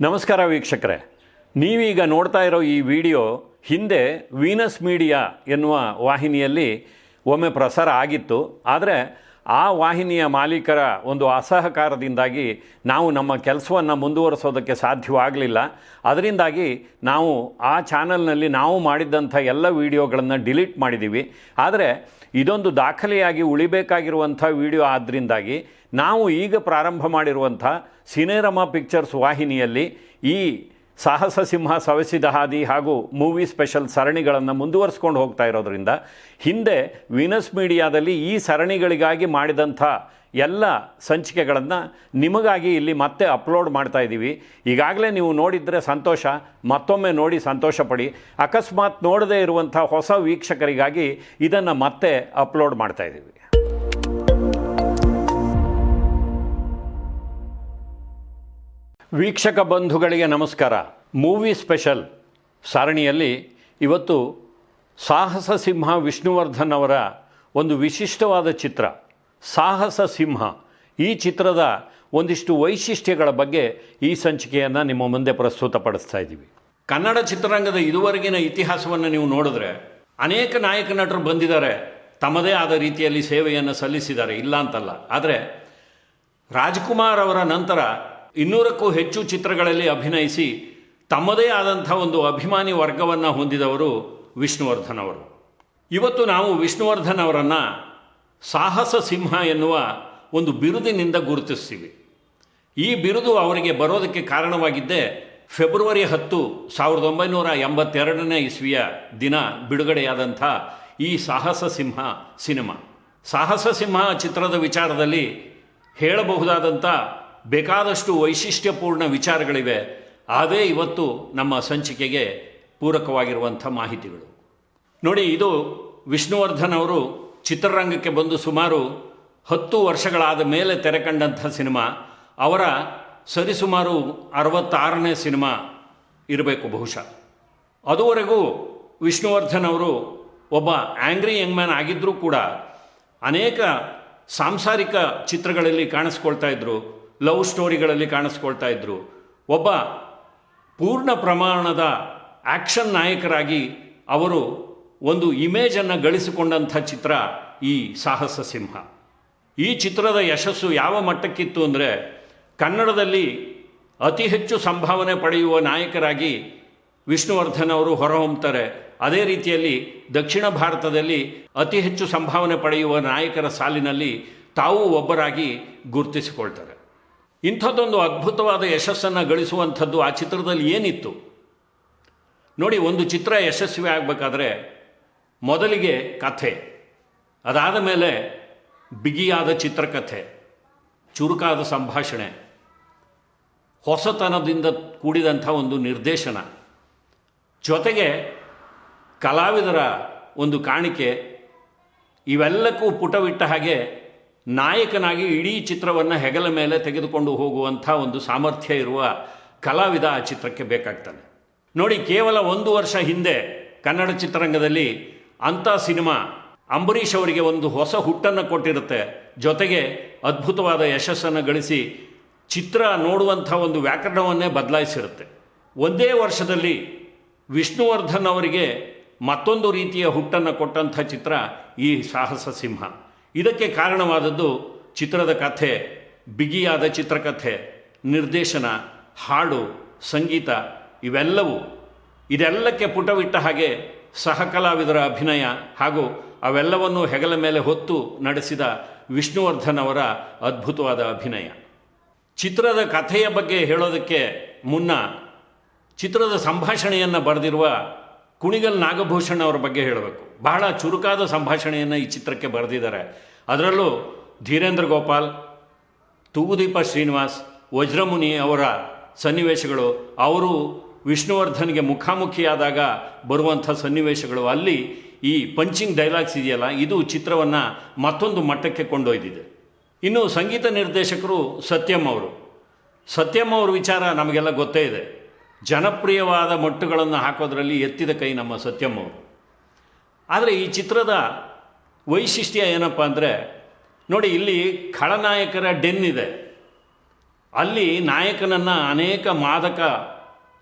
ನಮಸ್ಕಾರ ವೀಕ್ಷಕರೇ. ನೀವೀಗ ನೋಡ್ತಾ ಇರೋ ಈ ವಿಡಿಯೋ ಹಿಂದೆ ವೀನಸ್ ಮೀಡಿಯಾ ಎನ್ನುವ ವಾಹಿನಿಯಲ್ಲಿ ಒಮ್ಮೆ ಪ್ರಸಾರ ಆಗಿತ್ತು. ಆದರೆ ಆ ವಾಹಿನಿಯ ಮಾಲೀಕರ ಒಂದು ಅಸಹಕಾರದಿಂದಾಗಿ ನಾವು ನಮ್ಮ ಕೆಲಸವನ್ನು ಮುಂದುವರಿಸೋದಕ್ಕೆ ಸಾಧ್ಯವಾಗಲಿಲ್ಲ. ಅದರಿಂದಾಗಿ ನಾವು ಆ ಚಾನಲ್ನಲ್ಲಿ ನಾವು ಮಾಡಿದ್ದಂಥ ಎಲ್ಲ ವಿಡಿಯೋಗಳನ್ನು ಡಿಲೀಟ್ ಮಾಡಿದ್ದೀವಿ ಆದರೆ ಇದೊಂದು ದಾಖಲೆಯಾಗಿ ಉಳಿಬೇಕಾಗಿರುವಂಥ ವಿಡಿಯೋ ಆದ್ದರಿಂದಾಗಿ ನಾವು ಈಗ ಪ್ರಾರಂಭ ಮಾಡಿರುವಂಥ ಸಿನೇರಮಾ ಪಿಕ್ಚರ್ಸ್ ವಾಹಿನಿಯಲ್ಲಿ ಈ ಸಾಹಸ ಸಿಂಹ ಸವೆಸಿದ ಹಾದಿ ಹಾಗೂ ಮೂವಿ ಸ್ಪೆಷಲ್ ಸರಣಿಗಳನ್ನು ಮುಂದುವರಿಸ್ಕೊಂಡು ಹೋಗ್ತಾ ಇರೋದ್ರಿಂದ ಹಿಂದೆ ವೀನಸ್ ಮೀಡಿಯಾದಲ್ಲಿ ಈ ಸರಣಿಗಳಿಗಾಗಿ ಮಾಡಿದಂಥ ಎಲ್ಲ ಸಂಚಿಕೆಗಳನ್ನು ನಿಮಗಾಗಿ ಇಲ್ಲಿ ಮತ್ತೆ ಅಪ್ಲೋಡ್ ಮಾಡ್ತಾ ಇದ್ದೀವಿ. ಈಗಾಗಲೇ ನೀವು ನೋಡಿದರೆ ಸಂತೋಷ, ಮತ್ತೊಮ್ಮೆ ನೋಡಿ ಸಂತೋಷ ಪಡಿ ಅಕಸ್ಮಾತ್ ನೋಡದೇ ಇರುವಂಥ ಹೊಸ ವೀಕ್ಷಕರಿಗಾಗಿ ಇದನ್ನು ಮತ್ತೆ ಅಪ್ಲೋಡ್ ಮಾಡ್ತಾ ಇದ್ದೀವಿ. ವೀಕ್ಷಕ ಬಂಧುಗಳಿಗೆ ನಮಸ್ಕಾರ. ಮೂವಿ ಸ್ಪೆಷಲ್ ಸಾರಣಿಯಲ್ಲಿ ಇವತ್ತು ಸಾಹಸ ಸಿಂಹ ವಿಷ್ಣುವರ್ಧನ್ ಅವರ ಒಂದು ವಿಶಿಷ್ಟವಾದ ಚಿತ್ರ. ಸಾಹಸ ಸಿಂಹ. ಈ ಚಿತ್ರದ ಒಂದಿಷ್ಟು ವೈಶಿಷ್ಟ್ಯಗಳ ಬಗ್ಗೆ ಈ ಸಂಚಿಕೆಯನ್ನು ನಿಮ್ಮ ಮುಂದೆ ಪ್ರಸ್ತುತಪಡಿಸ್ತಾ ಇದ್ದೀವಿ. ಕನ್ನಡ ಚಿತ್ರರಂಗದ ಇದುವರೆಗಿನ ಇತಿಹಾಸವನ್ನು ನೀವು ನೋಡಿದ್ರೆ ಅನೇಕ ನಾಯಕ ನಟರು ಬಂದಿದ್ದಾರೆ. ತಮ್ಮದೇ ಆದ ರೀತಿಯಲ್ಲಿ ಸೇವೆಯನ್ನು ಸಲ್ಲಿಸಿದ್ದಾರೆ. ಇಲ್ಲ ಅಂತಲ್ಲ. ಆದರೆ ರಾಜ್ಕುಮಾರ್ ಅವರ ನಂತರ ಇನ್ನೂರಕ್ಕೂ ಹೆಚ್ಚು ಚಿತ್ರಗಳಲ್ಲಿ ಅಭಿನಯಿಸಿ ತಮ್ಮದೇ ಆದಂಥ ಒಂದು ಅಭಿಮಾನಿ ವರ್ಗವನ್ನು ಹೊಂದಿದವರು ವಿಷ್ಣುವರ್ಧನ್ ಅವರು. ಇವತ್ತು ನಾವು ವಿಷ್ಣುವರ್ಧನ್ ಅವರನ್ನು ಸಾಹಸ ಸಿಂಹ ಎನ್ನುವ ಒಂದು ಬಿರುದಿನಿಂದ ಗುರುತಿಸ್ತೀವಿ. ಈ ಬಿರುದು ಅವರಿಗೆ ಬರೋದಕ್ಕೆ ಕಾರಣವಾಗಿದ್ದೇ ಫೆಬ್ರವರಿ ಹತ್ತು ಸಾವಿರದ ಒಂಬೈನೂರ ಎಂಬತ್ತೆರಡನೇ ಇಸ್ವಿಯ ದಿನ ಬಿಡುಗಡೆಯಾದಂಥ ಈ ಸಾಹಸ ಸಿಂಹ ಸಿನಿಮಾ. ಸಾಹಸ ಸಿಂಹ ಚಿತ್ರದ ವಿಚಾರದಲ್ಲಿ ಹೇಳಬಹುದಾದಂಥ ಬೇಕಾದಷ್ಟು ವೈಶಿಷ್ಟ್ಯಪೂರ್ಣ ವಿಚಾರಗಳಿವೆ. ಅದೇ ಇವತ್ತು ನಮ್ಮ ಸಂಚಿಕೆಗೆ ಪೂರಕವಾಗಿರುವಂಥ ಮಾಹಿತಿಗಳು. ನೋಡಿ, ಇದು ವಿಷ್ಣುವರ್ಧನ್ ಅವರು ಚಿತ್ರರಂಗಕ್ಕೆ ಬಂದು ಸುಮಾರು ಹತ್ತು ವರ್ಷಗಳಾದ ಮೇಲೆ ತೆರೆ ಕಂಡಂಥ ಸಿನಿಮಾ. ಅವರ ಸರಿಸುಮಾರು ಅರವತ್ತಾರನೇ ಸಿನಿಮಾ ಇರಬೇಕು ಬಹುಶಃ. ಅದುವರೆಗೂ ವಿಷ್ಣುವರ್ಧನ್ ಅವರು ಒಬ್ಬ ಆ್ಯಂಗ್ರಿ ಯಂಗ್ ಮ್ಯಾನ್ ಆಗಿದ್ದರೂ ಕೂಡ ಅನೇಕ ಸಾಂಸಾರಿಕ ಚಿತ್ರಗಳಲ್ಲಿ ಕಾಣಿಸ್ಕೊಳ್ತಾ ಇದ್ದರು ಲವ್ ಸ್ಟೋರಿಗಳಲ್ಲಿ ಕಾಣಿಸ್ಕೊಳ್ತಾ ಇದ್ದರು ಒಬ್ಬ ಪೂರ್ಣ ಪ್ರಮಾಣದ ಆ್ಯಕ್ಷನ್ ನಾಯಕರಾಗಿ ಅವರು ಒಂದು ಇಮೇಜನ್ನು ಗಳಿಸಿಕೊಂಡಂಥ ಚಿತ್ರ ಈ ಸಾಹಸ ಸಿಂಹ. ಈ ಚಿತ್ರದ ಯಶಸ್ಸು ಯಾವ ಮಟ್ಟಕ್ಕಿತ್ತು ಅಂದರೆ ಕನ್ನಡದಲ್ಲಿ ಅತಿ ಹೆಚ್ಚು ಸಂಭಾವನೆ ಪಡೆಯುವ ನಾಯಕರಾಗಿ ವಿಷ್ಣುವರ್ಧನ್ ಅವರು ಹೊರಹೊಮ್ಮುತ್ತಾರೆ ಅದೇ ರೀತಿಯಲ್ಲಿ ದಕ್ಷಿಣ ಭಾರತದಲ್ಲಿ ಅತಿ ಹೆಚ್ಚು ಸಂಭಾವನೆ ಪಡೆಯುವ ನಾಯಕರ ಸಾಲಿನಲ್ಲಿ ತಾವು ಒಬ್ಬರಾಗಿ ಗುರುತಿಸಿಕೊಳ್ತಾರೆ. ಇಂಥದ್ದೊಂದು ಅದ್ಭುತವಾದ ಯಶಸ್ಸನ್ನು ಗಳಿಸುವಂಥದ್ದು ಆ ಚಿತ್ರದಲ್ಲಿ ಏನಿತ್ತು? ನೋಡಿ, ಒಂದು ಚಿತ್ರ ಯಶಸ್ವಿ ಆಗಬೇಕಾದ್ರೆ ಮೊದಲಿಗೆ ಕಥೆ, ಅದಾದ ಮೇಲೆ ಬಿಗಿಯಾದ ಚಿತ್ರಕಥೆ, ಚುರುಕಾದ ಸಂಭಾಷಣೆ, ಹೊಸತನದಿಂದ ಕೂಡಿದಂಥ ಒಂದು ನಿರ್ದೇಶನ, ಜೊತೆಗೆ ಕಲಾವಿದರ ಒಂದು ಕಾಣಿಕೆ, ಇವೆಲ್ಲಕ್ಕೂ ಪುಟವಿಟ್ಟ ಹಾಗೆ ನಾಯಕನಾಗಿ ಇಡೀ ಚಿತ್ರವನ್ನು ಹೆಗಲ ಮೇಲೆ ತೆಗೆದುಕೊಂಡು ಹೋಗುವಂಥ ಒಂದು ಸಾಮರ್ಥ್ಯ ಇರುವ ಕಲಾವಿದ ಆ ಚಿತ್ರಕ್ಕೆ ಬೇಕಾಗ್ತಾನೆ ನೋಡಿ, ಕೇವಲ ಒಂದು ವರ್ಷ ಹಿಂದೆ ಕನ್ನಡ ಚಿತ್ರರಂಗದಲ್ಲಿ ಅಂಥ ಸಿನಿಮಾ ಅಂಬರೀಷ್ ಅವರಿಗೆ ಒಂದು ಹೊಸ ಹುಟ್ಟನ್ನು ಕೊಟ್ಟಿರುತ್ತೆ. ಜೊತೆಗೆ ಅದ್ಭುತವಾದ ಯಶಸ್ಸನ್ನು ಗಳಿಸಿ ಚಿತ್ರ ನೋಡುವಂಥ ಒಂದು ವ್ಯಾಕರಣವನ್ನೇ ಬದಲಾಯಿಸಿರುತ್ತೆ. ಒಂದೇ ವರ್ಷದಲ್ಲಿ ವಿಷ್ಣುವರ್ಧನ್ ಅವರಿಗೆ ಮತ್ತೊಂದು ರೀತಿಯ ಹುಟ್ಟನ್ನು ಕೊಟ್ಟಂಥ ಚಿತ್ರ ಈ ಸಾಹಸ ಸಿಂಹ. ಇದಕ್ಕೆ ಕಾರಣವಾದದ್ದು ಚಿತ್ರದ ಕಥೆ, ಬಿಗಿಯಾದ ಚಿತ್ರಕಥೆ, ನಿರ್ದೇಶನ, ಹಾಡು, ಸಂಗೀತ ಇವೆಲ್ಲವೂ ಇದೆಲ್ಲಕ್ಕೆ ಪುಟವಿಟ್ಟ ಹಾಗೆ ಸಹ ಕಲಾವಿದರ ಅಭಿನಯ ಹಾಗೂ ಅವೆಲ್ಲವನ್ನೂ ಹೆಗಲ ಮೇಲೆ ಹೊತ್ತು ನಡೆಸಿದ ವಿಷ್ಣುವರ್ಧನ್ ಅವರ ಅದ್ಭುತವಾದ ಅಭಿನಯ. ಚಿತ್ರದ ಕಥೆಯ ಬಗ್ಗೆ ಹೇಳೋದಕ್ಕೆ ಮುನ್ನ ಚಿತ್ರದ ಸಂಭಾಷಣೆಯನ್ನು ಬರೆದಿರುವ ಕುಣಿಗಲ್ ನಾಗಭೂಷಣ್ ಅವರ ಬಗ್ಗೆ ಹೇಳಬೇಕು. ಬಹಳ ಚುರುಕಾದ ಸಂಭಾಷಣೆಯನ್ನು ಈ ಚಿತ್ರಕ್ಕೆ ಬರೆದಿದ್ದಾರೆ. ಅದರಲ್ಲೂ ಧೀರೇಂದ್ರ ಗೋಪಾಲ್, ತೂಗುದೀಪ ಶ್ರೀನಿವಾಸ್, ವಜ್ರಮುನಿ ಅವರ ಸನ್ನಿವೇಶಗಳು, ಅವರು ವಿಷ್ಣುವರ್ಧನ್ಗೆ ಮುಖಾಮುಖಿಯಾದಾಗ ಬರುವಂಥ ಸನ್ನಿವೇಶಗಳು, ಅಲ್ಲಿ ಈ ಪಂಚಿಂಗ್ ಡೈಲಾಗ್ಸ್ ಇದೆಯಲ್ಲ, ಇದು ಚಿತ್ರವನ್ನು ಮತ್ತೊಂದು ಮಟ್ಟಕ್ಕೆ ಕೊಂಡೊಯ್ದಿದೆ. ಇನ್ನು ಸಂಗೀತ ನಿರ್ದೇಶಕರು ಸತ್ಯಂ ಅವರು. ಸತ್ಯಂ ಅವ್ರ ವಿಚಾರ ನಮಗೆಲ್ಲ ಗೊತ್ತೇ ಇದೆ. ಜನಪ್ರಿಯವಾದ ಮಟ್ಟುಗಳನ್ನು ಹಾಕೋದ್ರಲ್ಲಿ ಎತ್ತಿದ ಕೈ ನಮ್ಮ ಸತ್ಯಂ ಅವರು. ಆದರೆ ಈ ಚಿತ್ರದ ವೈಶಿಷ್ಟ್ಯ ಏನಪ್ಪ ಅಂದರೆ, ನೋಡಿ ಇಲ್ಲಿ ಖಳನಾಯಕರ ಡೆನ್ ಇದೆ. ಅಲ್ಲಿ ನಾಯಕನನ್ನು ಅನೇಕ ಮಾದಕ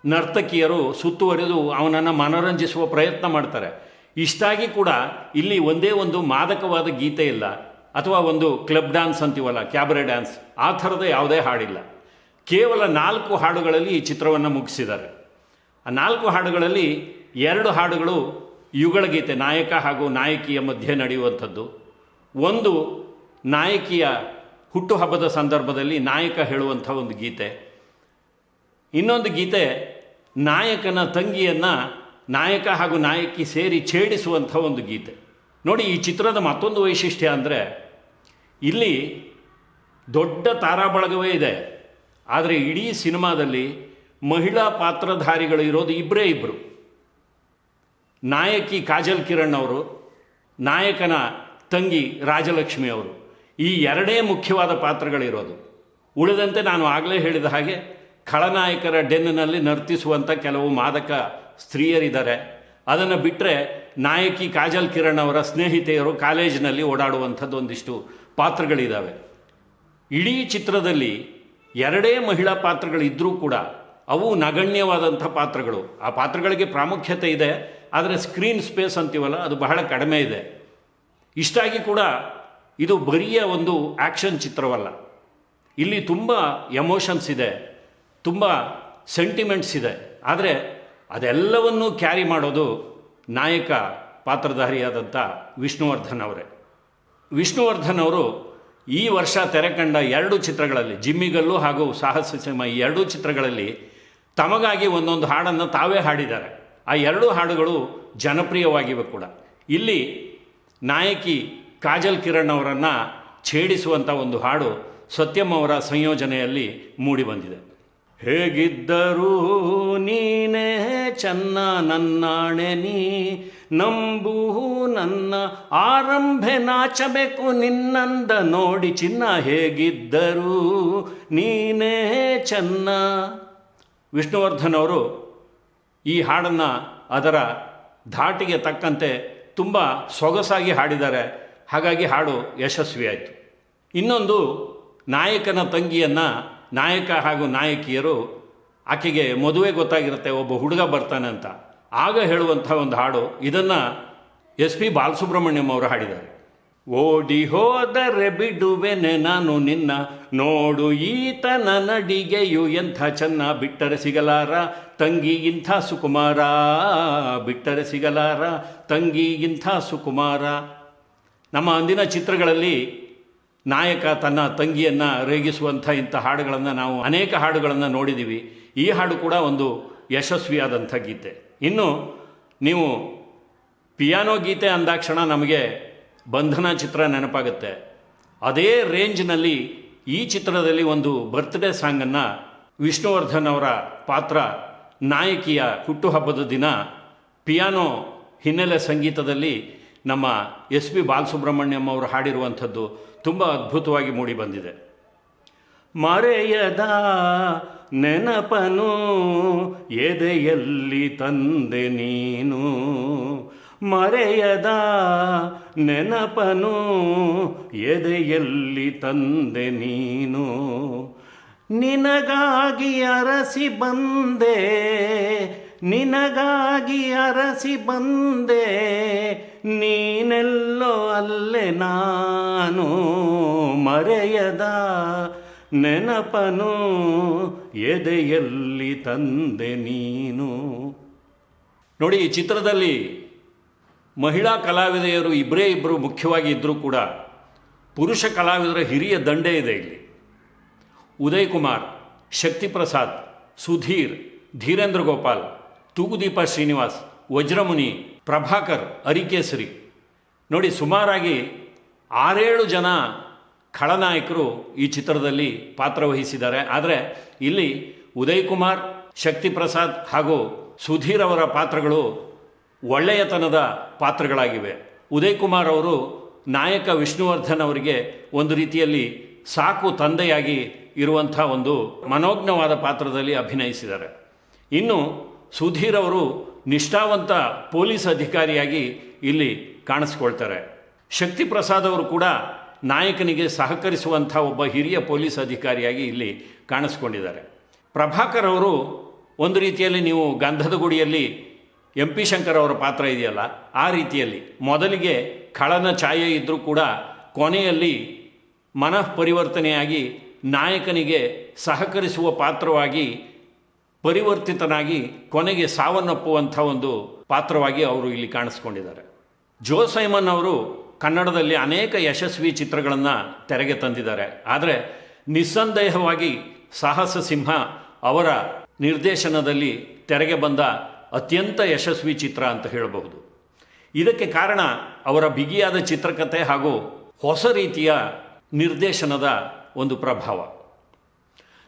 ನರ್ತಕಿಯರು ಸುತ್ತುವರೆದು ಅವನನ್ನು ಮನೋರಂಜಿಸುವ ಪ್ರಯತ್ನ ಮಾಡ್ತಾರೆ. ಇಷ್ಟಾಗಿ ಕೂಡ ಇಲ್ಲಿ ಒಂದೇ ಒಂದು ಮಾದಕವಾದ ಗೀತೆ ಇಲ್ಲ. ಅಥವಾ ಒಂದು ಕ್ಲಬ್ ಡ್ಯಾನ್ಸ್ ಅಂತೀವಲ್ಲ, ಕ್ಯಾಬರೆ ಡ್ಯಾನ್ಸ್, ಆ ಥರದ ಯಾವುದೇ ಹಾಡಿಲ್ಲ. ಕೇವಲ ನಾಲ್ಕು ಹಾಡುಗಳಲ್ಲಿ ಈ ಚಿತ್ರವನ್ನು ಮುಗಿಸಿದ್ದಾರೆ. ಆ ನಾಲ್ಕು ಹಾಡುಗಳಲ್ಲಿ ಎರಡು ಹಾಡುಗಳು ಯುಗಳ ಗೀತೆ, ನಾಯಕ ಹಾಗೂ ನಾಯಕಿಯ ಮಧ್ಯೆ ನಡೆಯುವಂಥದ್ದು. ಒಂದು ನಾಯಕಿಯ ಹುಟ್ಟುಹಬ್ಬದ ಸಂದರ್ಭದಲ್ಲಿ ನಾಯಕ ಹೇಳುವಂಥ ಒಂದು ಗೀತೆ. ಇನ್ನೊಂದು ಗೀತೆ, ನಾಯಕನ ತಂಗಿಯನ್ನು ನಾಯಕ ಹಾಗೂ ನಾಯಕಿ ಸೇರಿ ಛೇಡಿಸುವಂಥ ಒಂದು ಗೀತೆ. ನೋಡಿ, ಈ ಚಿತ್ರದ ಮತ್ತೊಂದು ವೈಶಿಷ್ಟ್ಯ ಅಂದರೆ, ಇಲ್ಲಿ ದೊಡ್ಡ ತಾರಾಬಳಗವೇ ಇದೆ. ಆದರೆ ಇಡೀ ಸಿನಿಮಾದಲ್ಲಿ ಮಹಿಳಾ ಪಾತ್ರಧಾರಿಗಳು ಇರೋದು ಇಬ್ಬರೇ ಇಬ್ಬರು ನಾಯಕಿ ಕಾಜಲ್ ಕಿರಣ್ ಅವರು, ನಾಯಕನ ತಂಗಿ ರಾಜಲಕ್ಷ್ಮಿ ಅವರು, ಈ ಎರಡೇ ಮುಖ್ಯವಾದ ಪಾತ್ರಗಳಿರೋದು. ಉಳಿದಂತೆ ನಾನು ಆಗಲೇ ಹೇಳಿದ ಹಾಗೆ, ಖಳನಾಯಕರ ಡೆನ್ನಲ್ಲಿ ನರ್ತಿಸುವಂಥ ಕೆಲವು ಮಾದಕ ಸ್ತ್ರೀಯರಿದ್ದಾರೆ. ಅದನ್ನು ಬಿಟ್ಟರೆ ನಾಯಕಿ ಕಾಜಲ್ ಕಿರಣ್ ಅವರ ಸ್ನೇಹಿತೆಯರು ಕಾಲೇಜಿನಲ್ಲಿ ಓಡಾಡುವಂಥದ್ದು ಒಂದಿಷ್ಟು ಪಾತ್ರಗಳಿದ್ದಾವೆ ಇಡೀ ಚಿತ್ರದಲ್ಲಿ ಎರಡೇ ಮಹಿಳಾ ಪಾತ್ರಗಳಿದ್ದರೂ ಕೂಡ ಅವು ನಗಣ್ಯವಾದಂಥ ಪಾತ್ರಗಳು. ಆ ಪಾತ್ರಗಳಿಗೆ ಪ್ರಾಮುಖ್ಯತೆ ಇದೆ ಆದರೆ ಸ್ಕ್ರೀನ್ ಸ್ಪೇಸ್ ಅಂತೀವಲ್ಲ, ಅದು ಬಹಳ ಕಡಿಮೆ ಇದೆ. ಇಷ್ಟಾಗಿ ಕೂಡ ಇದು ಬರಿಯ ಒಂದು ಆ್ಯಕ್ಷನ್ ಚಿತ್ರವಲ್ಲ. ಇಲ್ಲಿ ತುಂಬ ಎಮೋಷನ್ಸ್ ಇದೆ, ತುಂಬ ಸೆಂಟಿಮೆಂಟ್ಸ್ ಇದೆ. ಆದರೆ ಅದೆಲ್ಲವನ್ನೂ ಕ್ಯಾರಿ ಮಾಡೋದು ನಾಯಕ ಪಾತ್ರಧಾರಿಯಾದಂಥ ವಿಷ್ಣುವರ್ಧನ್ ಅವರೇ. ವಿಷ್ಣುವರ್ಧನ್ ಅವರು ಈ ವರ್ಷ ತೆರೆ ಕಂಡ ಎರಡು ಚಿತ್ರಗಳಲ್ಲಿ ಜಿಮ್ಮಿಗಲ್ಲು ಹಾಗೂ ಸಾಹಸ ಸಿನಿಮಾ ಈ ಎರಡೂ ಚಿತ್ರಗಳಲ್ಲಿ ತಮಗಾಗಿ ಒಂದೊಂದು ಹಾಡನ್ನು ತಾವೇ ಹಾಡಿದ್ದಾರೆ. ಆ ಎರಡೂ ಹಾಡುಗಳು ಜನಪ್ರಿಯವಾಗಿವೆ ಕೂಡ. ಇಲ್ಲಿ ನಾಯಕಿ ಕಾಜಲ್ ಕಿರಣ್ ಅವರನ್ನು ಛೇಡಿಸುವಂಥ ಒಂದು ಹಾಡು ಸತ್ಯಂ ಅವರ ಸಂಯೋಜನೆಯಲ್ಲಿ ಮೂಡಿಬಂದಿದೆ ಹೇಗಿದ್ದರೂ ನೀನೇ ಚನ್ನ ನನ್ನಾಣೆ, ನೀ ನಂಬು ನನ್ನ ಆರಂಭೆ ನಾಚಬೇಕು ನಿನ್ನಂದ ನೋಡಿ ಚಿನ್ನ. ಹೇಗಿದ್ದರೂ ನೀನೇ ಚನ್ನ. ವಿಷ್ಣುವರ್ಧನ್ ಅವರು ಈ ಹಾಡನ್ನು ಅದರ ಧಾಟಿಗೆ ತಕ್ಕಂತೆ ತುಂಬ ಸೊಗಸಾಗಿ ಹಾಡಿದ್ದಾರೆ. ಹಾಗಾಗಿ ಹಾಡು ಯಶಸ್ವಿಯಾಯಿತು. ಇನ್ನೊಂದು ನಾಯಕನ ತಂಗಿಯನ್ನು ನಾಯಕ ಹಾಗೂ ನಾಯಕಿಯರು ಆಕೆಗೆ ಮದುವೆ ಗೊತ್ತಾಗಿರುತ್ತೆ, ಒಬ್ಬ ಹುಡುಗ ಬರ್ತಾನೆ ಅಂತ. ಆಗ ಹೇಳುವಂಥ ಒಂದು ಹಾಡು, ಇದನ್ನು ಎಸ್ ಪಿ ಬಾಲಸುಬ್ರಹ್ಮಣ್ಯಂ ಅವರು ಹಾಡಿದ್ದಾರೆ. ಓಡಿ ಹೋದರೆ ಬಿಡುವೆನೆ ನಾನು ನಿನ್ನ. ನೋಡು ಈತನ ನಡಿಗೆಯು ಎಂಥ ಚೆನ್ನ ಬಿಟ್ಟರೆ ಸಿಗಲಾರ. ತಂಗಿ ಇಂಥ ಸುಕುಮಾರ ಬಿಟ್ಟರೆ ಸಿಗಲಾರ. ತಂಗಿ ಇಂಥ ಸುಕುಮಾರ. ನಮ್ಮ ಅಂದಿನ ಚಿತ್ರಗಳಲ್ಲಿ ನಾಯಕ ತನ್ನ ತಂಗಿಯನ್ನು ರೇಗಿಸುವಂಥ ಇಂಥ ಹಾಡುಗಳನ್ನು ನಾವು ಅನೇಕ ಹಾಡುಗಳನ್ನು ನೋಡಿದ್ದೀವಿ. ಈ ಹಾಡು ಕೂಡ ಒಂದು ಯಶಸ್ವಿಯಾದಂಥ ಗೀತೆ. ಇನ್ನು ನೀವು ಪಿಯಾನೋ ಗೀತೆ ಅಂದಾಕ್ಷಣ ನಮಗೆ ಬಂಧನ ಚಿತ್ರ ನೆನಪಾಗುತ್ತೆ. ಅದೇ ರೇಂಜ್ನಲ್ಲಿ ಈ ಚಿತ್ರದಲ್ಲಿ ಒಂದು ಬರ್ತ್ಡೇ ಸಾಂಗನ್ನು ವಿಷ್ಣುವರ್ಧನ್ ಅವರ ಪಾತ್ರ ನಾಯಕಿಯ ಹುಟ್ಟುಹಬ್ಬದ ದಿನ ಪಿಯಾನೋ ಹಿನ್ನೆಲೆ ಸಂಗೀತದಲ್ಲಿ ನಮ್ಮ ಎಸ್ ಪಿ ಬಾಲಸುಬ್ರಹ್ಮಣ್ಯಂ ಅವರು ಹಾಡಿರುವಂಥದ್ದು ತುಂಬ ಅದ್ಭುತವಾಗಿ ಮೂಡಿ ಬಂದಿದೆ. ಮರೆಯದ ನೆನಪನು ಎದೆಯಲ್ಲಿ ತಂದೆ ನೀನು. ಮರೆಯದ ನೆನಪನು ಎದೆಯಲ್ಲಿ ತಂದೆ ನೀನು. ನಿನಗಾಗಿ ಅರಸಿ ಬಂದೆ, ನಿನಗಾಗಿ ಅರಸಿ ಬಂದೆ, ನೀನೆಲ್ಲೋ ಅಲ್ಲೇ ನಾನು ಮರೆಯದ ನೆನಪನು ಎದೆಯಲ್ಲಿ ತಂದೆ ನೀನು. ನೋಡಿ ಈ ಚಿತ್ರದಲ್ಲಿ ಮಹಿಳಾ ಕಲಾವಿದೆಯರು ಇಬ್ಬರೇ ಇಬ್ಬರು ಮುಖ್ಯವಾಗಿ ಇದ್ದರೂ ಕೂಡ ಪುರುಷ ಕಲಾವಿದರ ಹಿರಿಯ ದಂಡೆ ಇದೆ ಇಲ್ಲಿ. ಉದಯ್ ಕುಮಾರ್ ಶಕ್ತಿ ಪ್ರಸಾದ್ ಸುಧೀರ್, ಧೀರೇಂದ್ರ ಗೋಪಾಲ್, ತೂಗುದೀಪ ಶ್ರೀನಿವಾಸ್, ವಜ್ರಮುನಿ, ಪ್ರಭಾಕರ್, ಅರಿಕೇಸರಿ. ನೋಡಿ, ಸುಮಾರಾಗಿ ಆರೇಳು ಜನ ಖಳನಾಯಕರು ಈ ಚಿತ್ರದಲ್ಲಿ ಪಾತ್ರವಹಿಸಿದ್ದಾರೆ ಆದರೆ ಇಲ್ಲಿ ಉದಯ್ ಕುಮಾರ್ ಶಕ್ತಿ ಪ್ರಸಾದ್ ಹಾಗೂ ಸುಧೀರ್ ಅವರ ಪಾತ್ರಗಳು ಒಳ್ಳೆಯತನದ ಪಾತ್ರಗಳಾಗಿವೆ. ಉದಯ್ ಕುಮಾರ್ ಅವರು ನಾಯಕ ವಿಷ್ಣುವರ್ಧನ್ ಅವರಿಗೆ ಒಂದು ರೀತಿಯಲ್ಲಿ ಸಾಕು ತಂದೆಯಾಗಿ ಇರುವಂಥ ಒಂದು ಮನೋಜ್ಞವಾದ ಪಾತ್ರದಲ್ಲಿ ಅಭಿನಯಿಸಿದ್ದಾರೆ. ಇನ್ನು ಸುಧೀರ್ ಅವರು ನಿಷ್ಠಾವಂತ ಪೊಲೀಸ್ ಅಧಿಕಾರಿಯಾಗಿ ಇಲ್ಲಿ ಕಾಣಿಸ್ಕೊಳ್ತಾರೆ. ಶಕ್ತಿ ಪ್ರಸಾದ್ ಅವರು ಕೂಡ ನಾಯಕನಿಗೆ ಸಹಕರಿಸುವಂಥ ಒಬ್ಬ ಹಿರಿಯ ಪೊಲೀಸ್ ಅಧಿಕಾರಿಯಾಗಿ ಇಲ್ಲಿ ಕಾಣಿಸ್ಕೊಂಡಿದ್ದಾರೆ. ಪ್ರಭಾಕರ್ ಅವರು ಒಂದು ರೀತಿಯಲ್ಲಿ ನೀವು ಗಂಧದ ಗುಡಿಯಲ್ಲಿ ಎಂ ಪಿ ಶಂಕರ್ ಅವರ ಪಾತ್ರ ಇದೆಯಲ್ಲ, ಆ ರೀತಿಯಲ್ಲಿ. ಮೊದಲಿಗೆ ಖಳನ ಛಾಯೆ ಇದ್ದರೂ ಕೂಡ ಕೊನೆಯಲ್ಲಿ ಮನಃ ಪರಿವರ್ತನೆಯಾಗಿ ನಾಯಕನಿಗೆ ಸಹಕರಿಸುವ ಪಾತ್ರವಾಗಿ, ಪರಿವರ್ತಿತನಾಗಿ ಕೊನೆಗೆ ಸಾವನ್ನಪ್ಪುವಂಥ ಒಂದು ಪಾತ್ರವಾಗಿ ಅವರು ಇಲ್ಲಿ ಕಾಣಿಸ್ಕೊಂಡಿದ್ದಾರೆ. ಜೋ ಸೈಮನ್ ಅವರು ಕನ್ನಡದಲ್ಲಿ ಅನೇಕ ಯಶಸ್ವಿ ಚಿತ್ರಗಳನ್ನು ತೆರೆಗೆ ತಂದಿದ್ದಾರೆ. ಆದರೆ ನಿಸ್ಸಂದೇಹವಾಗಿ ಸಾಹಸ ಸಿಂಹ ಅವರ ನಿರ್ದೇಶನದಲ್ಲಿ ತೆರೆಗೆ ಬಂದ ಅತ್ಯಂತ ಯಶಸ್ವಿ ಚಿತ್ರ ಅಂತ ಹೇಳಬಹುದು. ಇದಕ್ಕೆ ಕಾರಣ ಅವರ ಬಿಗಿಯಾದ ಚಿತ್ರಕಥೆ ಹಾಗೂ ಹೊಸ ರೀತಿಯ ನಿರ್ದೇಶನದ ಒಂದು ಪ್ರಭಾವ.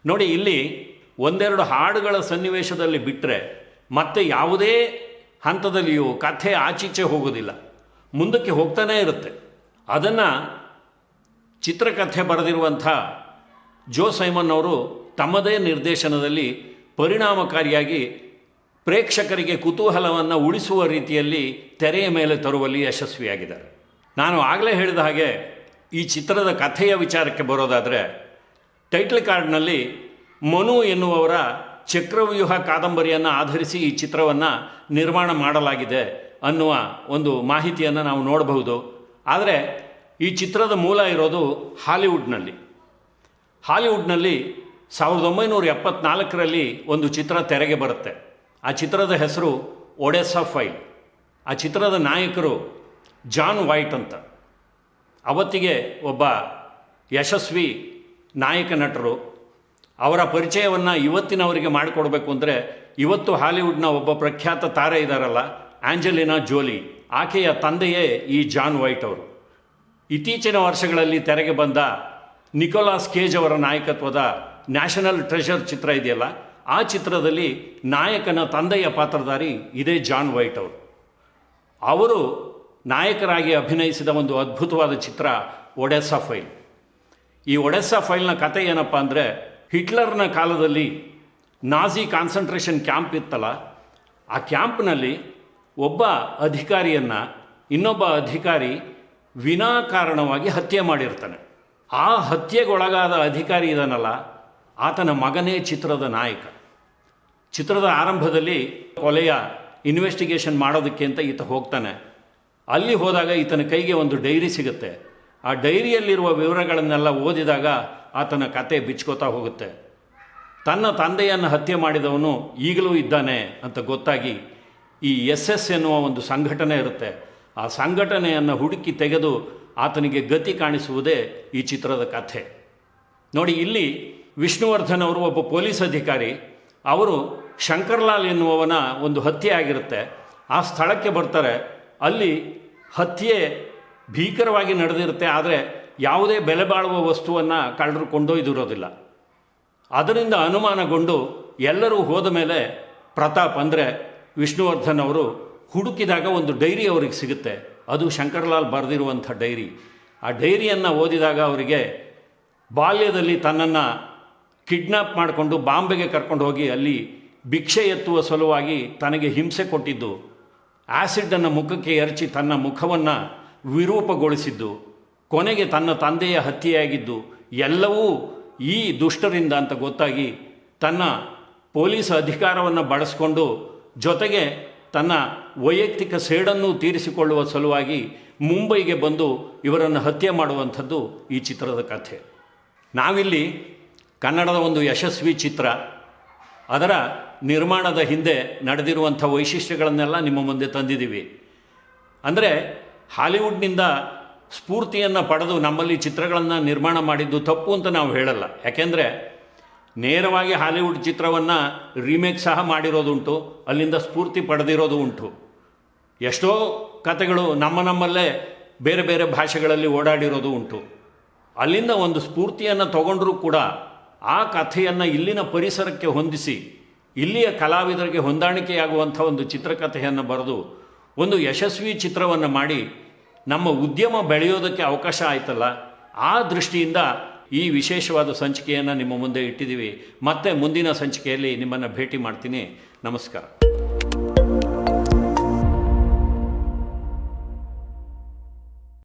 ನೋಡಿ, ಇಲ್ಲಿ ಒಂದೆರಡು ಹಾಡುಗಳ ಸನ್ನಿವೇಶದಲ್ಲಿ ಬಿಟ್ಟರೆ ಮತ್ತೆ ಯಾವುದೇ ಹಂತದಲ್ಲಿಯೂ ಕಥೆ ಆಚೀಚೆ ಹೋಗೋದಿಲ್ಲ ಮುಂದಕ್ಕೆ ಹೋಗ್ತಾನೇ ಇರುತ್ತೆ. ಅದನ್ನು ಚಿತ್ರಕಥೆ ಬರೆದಿರುವಂಥ ಜೋ ಸೈಮನ್ ಅವರು ತಮ್ಮದೇ ನಿರ್ದೇಶನದಲ್ಲಿ ಪರಿಣಾಮಕಾರಿಯಾಗಿ ಪ್ರೇಕ್ಷಕರಿಗೆ ಕುತೂಹಲವನ್ನು ಉಳಿಸುವ ರೀತಿಯಲ್ಲಿ ತೆರೆಯ ಮೇಲೆ ತರುವಲ್ಲಿ ಯಶಸ್ವಿಯಾಗಿದ್ದಾರೆ. ನಾನು ಆಗಲೇ ಹೇಳಿದ ಹಾಗೆ ಈ ಚಿತ್ರದ ಕಥೆಯ ವಿಚಾರಕ್ಕೆ ಬರೋದಾದರೆ ಟೈಟ್ಲ್ ಕಾರ್ಡ್ನಲ್ಲಿ ಮನು ಎನ್ನುವವರ ಚಕ್ರವ್ಯೂಹ ಕಾದಂಬರಿಯನ್ನು ಆಧರಿಸಿ ಈ ಚಿತ್ರವನ್ನು ನಿರ್ಮಾಣ ಮಾಡಲಾಗಿದೆ ಅನ್ನುವ ಒಂದು ಮಾಹಿತಿಯನ್ನು ನಾವು ನೋಡಬಹುದು. ಆದರೆ ಈ ಚಿತ್ರದ ಮೂಲ ಇರೋದು ಹಾಲಿವುಡ್ನಲ್ಲಿ. ಹಾಲಿವುಡ್ನಲ್ಲಿ ಸಾವಿರದ ಒಂಬೈನೂರ ಎಪ್ಪತ್ನಾಲ್ಕರಲ್ಲಿ ಒಂದು ಚಿತ್ರ ತೆರೆಗೆ ಬರುತ್ತೆ. ಆ ಚಿತ್ರದ ಹೆಸರು ಒಡೆಸ್ಸಾ ಫೈಲ್. ಆ ಚಿತ್ರದ ನಾಯಕರು ಜಾನ್ ವೈಟ್ ಅಂತ. ಅವತ್ತಿಗೆ ಒಬ್ಬ ಯಶಸ್ವಿ ನಾಯಕ ನಟರು. ಅವರ ಪರಿಚಯವನ್ನು ಇವತ್ತಿನವರಿಗೆ ಮಾಡಿಕೊಡ್ಬೇಕು ಅಂದರೆ ಇವತ್ತು ಹಾಲಿವುಡ್ನ ಒಬ್ಬ ಪ್ರಖ್ಯಾತ ತಾರೆ ಇದ್ದಾರಲ್ಲ ಆಂಜಲಿನಾ ಜೋಲಿ. ಆಕೆಯ ತಂದೆಯೇ ಈ ಜಾನ್ ವೈಟ್ ಅವರು. ಇತ್ತೀಚಿನ ವರ್ಷಗಳಲ್ಲಿ ತೆರೆಗೆ ಬಂದ ನಿಕೋಲಾಸ್ ಕೇಜ್ ಅವರ ನಾಯಕತ್ವದ ನ್ಯಾಷನಲ್ ಟ್ರೆಷರ್ ಚಿತ್ರ ಇದೆಯಲ್ಲ ಆ ಚಿತ್ರದಲ್ಲಿ ನಾಯಕನ ತಂದೆಯ ಪಾತ್ರಧಾರಿ ಇದೇ ಜಾನ್ ವೈಟ್ ಅವರು. ಅವರು ನಾಯಕರಾಗಿ ಅಭಿನಯಿಸಿದ ಒಂದು ಅದ್ಭುತವಾದ ಚಿತ್ರ, ಒಡೆಸ್ಸಾ ಫೈಲ್. ಈ ಒಡೆಸ್ಸಾ ಫೈಲ್ನ ಕತೆ ಏನಪ್ಪ ಅಂದರೆ, ಹಿಟ್ಲರ್ನ ಕಾಲದಲ್ಲಿ ನಾಜಿ ಕಾನ್ಸಂಟ್ರೇಷನ್ ಕ್ಯಾಂಪ್ ಇತ್ತಲ್ಲ, ಆ ಕ್ಯಾಂಪ್ನಲ್ಲಿ ಒಬ್ಬ ಅಧಿಕಾರಿಯನ್ನು ಇನ್ನೊಬ್ಬ ಅಧಿಕಾರಿ ವಿನಾಕಾರಣವಾಗಿ ಹತ್ಯೆ ಮಾಡಿರ್ತಾನೆ. ಆ ಹತ್ಯೆಗೊಳಗಾದ ಅಧಿಕಾರಿ ಇದನ್ನಲ್ಲ ಆತನ ಮಗನೇ ಚಿತ್ರದ ನಾಯಕ. ಚಿತ್ರದ ಆರಂಭದಲ್ಲಿ ಕೊಲೆಯ ಇನ್ವೆಸ್ಟಿಗೇಷನ್ ಮಾಡೋದಕ್ಕೆ ಅಂತ ಈತ ಹೋಗ್ತಾನೆ. ಅಲ್ಲಿ ಹೋದಾಗ ಈತನ ಕೈಗೆ ಒಂದು ಡೈರಿ ಸಿಗುತ್ತೆ. ಆ ಡೈರಿಯಲ್ಲಿರುವ ವಿವರಗಳನ್ನೆಲ್ಲ ಓದಿದಾಗ ಆತನ ಕತೆ ಬಿಚ್ಕೋತಾ ಹೋಗುತ್ತೆ. ತನ್ನ ತಂದೆಯನ್ನು ಹತ್ಯೆ ಮಾಡಿದವನು ಈಗಲೂ ಇದ್ದಾನೆ ಅಂತ ಗೊತ್ತಾಗಿ ಈ ಎಸ್ ಎಸ್ ಎನ್ನುವ ಒಂದು ಸಂಘಟನೆ ಇರುತ್ತೆ. ಆ ಸಂಘಟನೆಯನ್ನು ಹುಡುಕಿ ತೆಗೆದು ಆತನಿಗೆ ಗತಿ ಕಾಣಿಸುವುದೇ ಈ ಚಿತ್ರದ ಕಥೆ. ನೋಡಿ, ಇಲ್ಲಿ ವಿಷ್ಣುವರ್ಧನ್ ಅವರು ಒಬ್ಬ ಪೊಲೀಸ್ ಅಧಿಕಾರಿ ಅವರು ಶಂಕರ್ಲಾಲ್ ಎನ್ನುವವನ ಒಂದು ಹತ್ಯೆ ಆಗಿರುತ್ತೆ. ಆ ಸ್ಥಳಕ್ಕೆ ಬರ್ತಾರೆ. ಅಲ್ಲಿ ಹತ್ಯೆ ಭೀಕರವಾಗಿ ನಡೆದಿರುತ್ತೆ. ಆದರೆ ಯಾವುದೇ ಬೆಲೆ ಬಾಳುವ ವಸ್ತುವನ್ನು ಕಳ್ಳರು ಕೊಂಡೊಯ್ದಿರೋದಿಲ್ಲ. ಅದರಿಂದ ಅನುಮಾನಗೊಂಡು ಎಲ್ಲರೂ ಹೋದ ಮೇಲೆ ಪ್ರತಾಪ್ ಅಂದರೆ ವಿಷ್ಣುವರ್ಧನ್ ಅವರು ಹುಡುಕಿದಾಗ ಒಂದು ಡೈರಿ ಅವರಿಗೆ ಸಿಗುತ್ತೆ. ಅದು ಶಂಕರ್ಲಾಲ್ ಬರೆದಿರುವಂಥ ಡೈರಿ. ಆ ಡೈರಿಯನ್ನು ಓದಿದಾಗ ಅವರಿಗೆ ಬಾಲ್ಯದಲ್ಲಿ ತನ್ನನ್ನು ಕಿಡ್ನಾಪ್ ಮಾಡಿಕೊಂಡು ಬಾಂಬೆಗೆ ಕರ್ಕೊಂಡು ಹೋಗಿ ಅಲ್ಲಿ ಭಿಕ್ಷೆ ಎತ್ತುವ ಸಲುವಾಗಿ ತನಗೆ ಹಿಂಸೆ ಕೊಟ್ಟಿದ್ದು. ಆ್ಯಸಿಡನ್ನು ಮುಖಕ್ಕೆ ಎರಚಿ ತನ್ನ ಮುಖವನ್ನು ವಿರೂಪಗೊಳಿಸಿದ್ದು. ಕೊನೆಗೆ ತನ್ನ ತಂದೆಯ ಹತ್ಯೆಯಾಗಿದ್ದು. ಎಲ್ಲವೂ ಈ ದುಷ್ಟರಿಂದ ಅಂತ ಗೊತ್ತಾಗಿ ತನ್ನ ಪೊಲೀಸ್ ಅಧಿಕಾರವನ್ನು ಬಳಸಿಕೊಂಡು ಜೊತೆಗೆ ತನ್ನ ವೈಯಕ್ತಿಕ ಸೇಡನ್ನು ತೀರಿಸಿಕೊಳ್ಳುವ ಸಲುವಾಗಿ ಮುಂಬೈಗೆ ಬಂದು ಇವರನ್ನು ಹತ್ಯೆ ಮಾಡುವಂಥದ್ದು ಈ ಚಿತ್ರದ ಕಥೆ. ನಾವಿಲ್ಲಿ ಕನ್ನಡದ ಒಂದು ಯಶಸ್ವಿ ಚಿತ್ರ. ಅದರ ನಿರ್ಮಾಣದ ಹಿಂದೆ ನಡೆದಿರುವಂಥ ವೈಶಿಷ್ಟ್ಯಗಳನ್ನೆಲ್ಲ ನಿಮ್ಮ ಮುಂದೆ ತಂದಿದ್ದೀವಿ. ಅಂದರೆ ಹಾಲಿವುಡ್ನಿಂದ ಸ್ಫೂರ್ತಿಯನ್ನು ಪಡೆದು ನಮ್ಮಲ್ಲಿ ಚಿತ್ರಗಳನ್ನು ನಿರ್ಮಾಣ ಮಾಡಿದ್ದು ತಪ್ಪು ಅಂತ ನಾವು ಹೇಳಲ್ಲ. ಯಾಕೆಂದರೆ ನೇರವಾಗಿ ಹಾಲಿವುಡ್ ಚಿತ್ರವನ್ನು ರೀಮೇಕ್ ಸಹ ಮಾಡಿರೋದುಂಟು, ಅಲ್ಲಿಂದ ಸ್ಫೂರ್ತಿ ಪಡೆದಿರೋದು ಉಂಟು. ಎಷ್ಟೋ ಕತೆಗಳು ನಮ್ಮ ನಮ್ಮಲ್ಲೇ ಬೇರೆ ಬೇರೆ ಭಾಷೆಗಳಲ್ಲಿ ಓಡಾಡಿರೋದು ಉಂಟು. ಅಲ್ಲಿಂದ ಒಂದು ಸ್ಫೂರ್ತಿಯನ್ನು ತಗೊಂಡರೂ ಕೂಡ ಆ ಕಥೆಯನ್ನು ಇಲ್ಲಿನ ಪರಿಸರಕ್ಕೆ ಹೊಂದಿಸಿ, ಇಲ್ಲಿಯ ಕಲಾವಿದರಿಗೆ ಹೊಂದಾಣಿಕೆಯಾಗುವಂಥ ಒಂದು ಚಿತ್ರಕಥೆಯನ್ನು ಬರೆದು ಒಂದು ಯಶಸ್ವಿ ಚಿತ್ರವನ್ನು ಮಾಡಿ ನಮ್ಮ ಉದ್ಯಮ ಬೆಳೆಯೋದಕ್ಕೆ ಅವಕಾಶ ಆಯ್ತಲ್ಲ, ಆ ದೃಷ್ಟಿಯಿಂದ ಈ ವಿಶೇಷವಾದ ಸಂಚಿಕೆಯನ್ನು ನಿಮ್ಮ ಮುಂದೆ ಇಟ್ಟಿದ್ದೀವಿ. ಮತ್ತೆ ಮುಂದಿನ ಸಂಚಿಕೆಯಲ್ಲಿ ನಿಮ್ಮನ್ನು ಭೇಟಿ ಮಾಡ್ತೀನಿ. ನಮಸ್ಕಾರ.